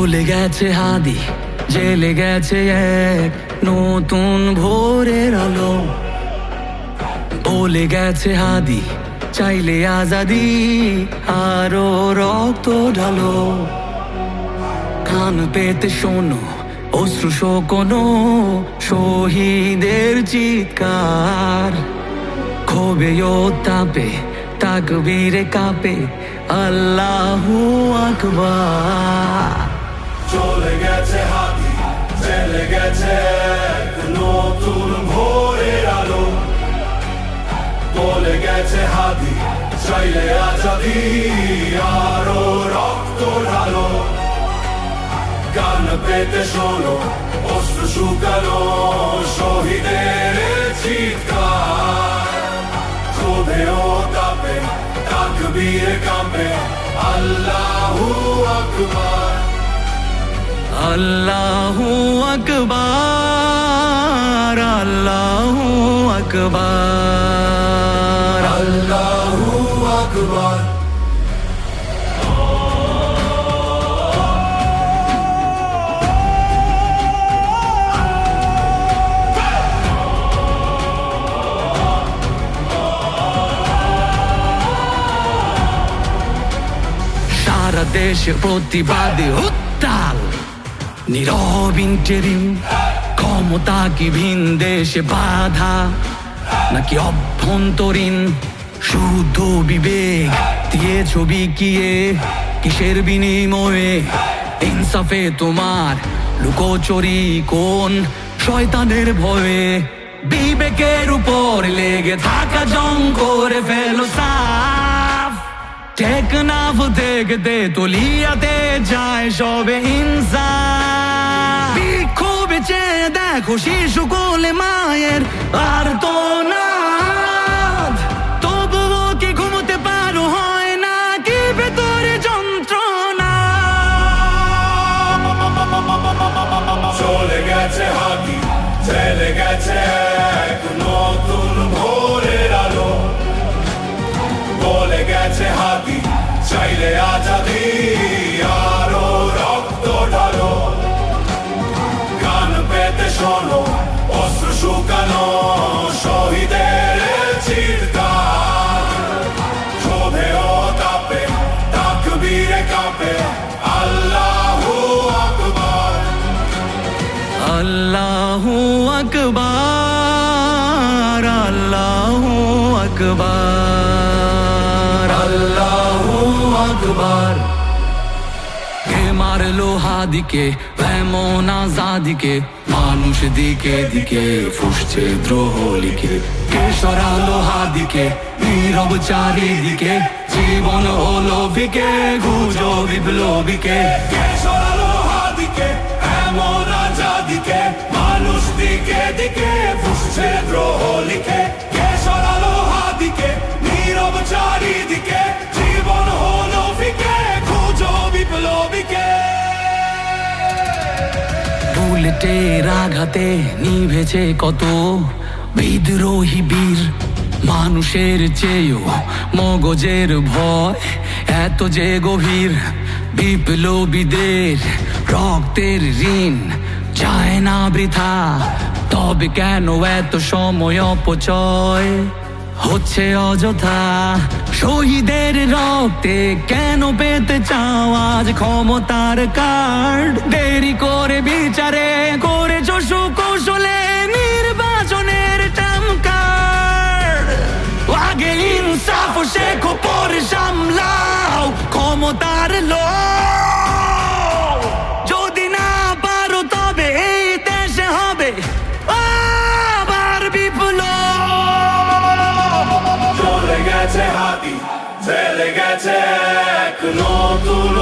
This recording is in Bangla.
চলে গেছে হাদি, জেলে গেছে এক নতুন ভোরের আলো। বলে গেছে হাদি, চাইলে আজাদি আরও রক্ত ঢালো। কান পেতে শোনো, অশ্রু শোকনো শহীদের চিৎকার। ক্ষোভে ও তাপে, তাকবীরে কাপে আল্লাহু আকবার। চলে গেছে হাতি চলে গেছে নতুন ভোরের আলো। বলে গেছে হাতি, চাইলে আজাদি আরও রক্ত ঢালো। গান পেতে শোনো, অস্ত্র শুকানো, শহীদের চিৎকার। ক্ষোভে তাপে তাকবীর কাঁপে, আল্লাহু আকবার। আল্লাহু আকবার আল্লাহু আকবার আল্লাহু আকবার সারা দেশে প্রতিবাদে উত্তাল নীরব ইন্টেরিম ক্ষমতা কি ভিন দেশে বাধা, নাকি অভ্যন্তরীণ শুদ্ধ বিবেক দিয়ে ছবি কিয়ে? কিসের বিনিময়ে? ইনসাফে তোমার লুকোচুরি কোন শয়তানের ভয়ে? বিবেকের উপর লেগে থাকা জং করে ফেলো সাফ টেকনাফ দেখতে তলিয়াতে যায় সবে হিংসা বিক্ষোভে চেয়ে দেখো শিশু কোলে মায়ের আর তো না তবুও কি ঘুমোতে পারো হয় না ভেতরে চলে গেছে হাতি চলে গেছে নতুন ভোরের আলো গেছে হাতি চাইলে আজাদি আরও রক্ত ঢালো। গান পেতে শোনো, অস্ত্র শুকানো, শহীদের চিরকাল। ক্ষোভে ও তাপে, তাকবীরে কাঁপে, আল্লাহু আকবার। আল্লাহু আকবার আল্লাহু আকবার। আকবার কে মারলো হাদিকে এমন আজাদিকে, মানুষ দিকে দিকে ফুসছে দ্রোহ লিখে কে সরালো হাদিকে নীরব চারিদিকে, জীবন হলো বিকে গুজো বিপ্লবীকে। কে সরালো হাদিকে এমন আজাদিকে, মানুষ দিকে দিকে ফুসছে দ্রোহ বুলেটের আঘাতে নিভেছে কত বিদ্রোহী বীর। মানুষের চেয়েও মগজের ভয় এত যে গভীর। বিপ্লবীদের রক্তের ঋণ চায় না বৃথা। তবে কেন এত সময় অপচয়? হচ্ছে অযথা। শহীদের রক্তে কেন পেতে চাও আজ ক্ষমতার কার্ড? দেরি করে তার লো যদি না পারো তবে এই দেশে হবে আবার বিপ্লব। চলে গেছে হাতি চলে গেছে এক নতুন